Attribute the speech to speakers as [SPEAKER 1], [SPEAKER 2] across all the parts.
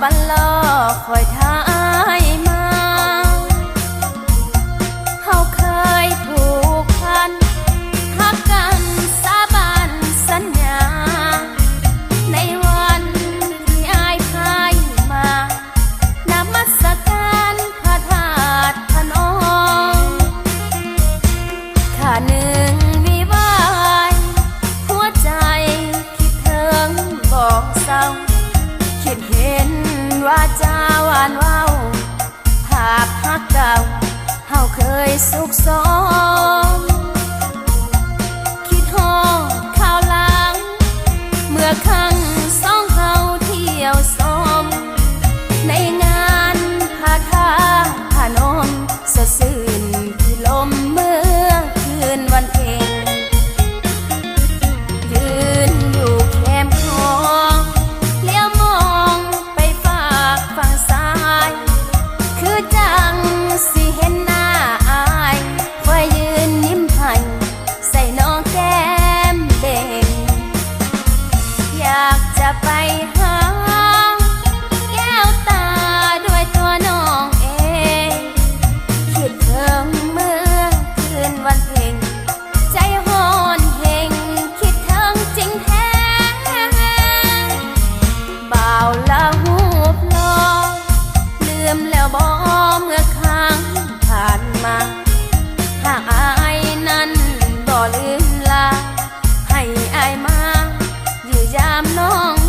[SPEAKER 1] ปันลอคอยท้ายมาเฮาเคยผูกพันหักกันสาบันสัญญา ในวันที่อายพายมานมัสการพระธาตุพนองข้าหนึ่งวิวายหัวใจคิดถึงบอกเศร้า chuyện hết วาจาหวานว้าวภาพฮักเก่าเฮาเคยสุขสม corazón.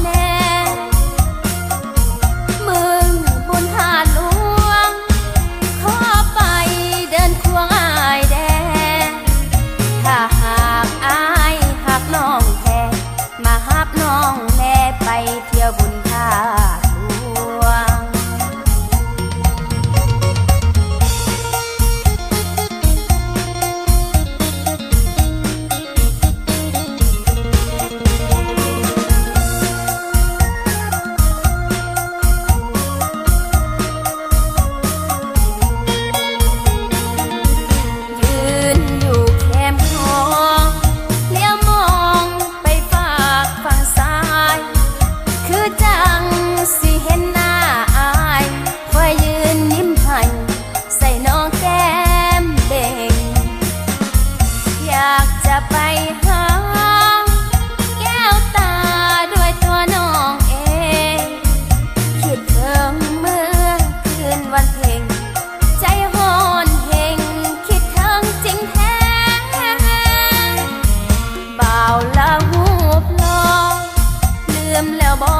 [SPEAKER 1] ลืมแล้วบ่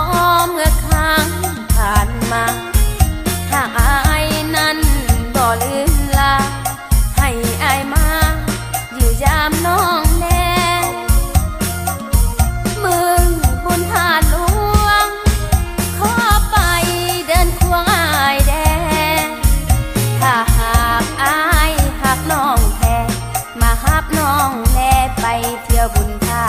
[SPEAKER 1] เมื่อครั้งผ่านมาถ้าอายนั้นบ่ลืมลา ให้อายมา อยู่ยามน้องแน่มึงบุญทานหลวง ขอไปเดินควงอายแดงถ้าหากอายหักน้องแท้มาหับน้องแน่ไปเที่ยวบุญทา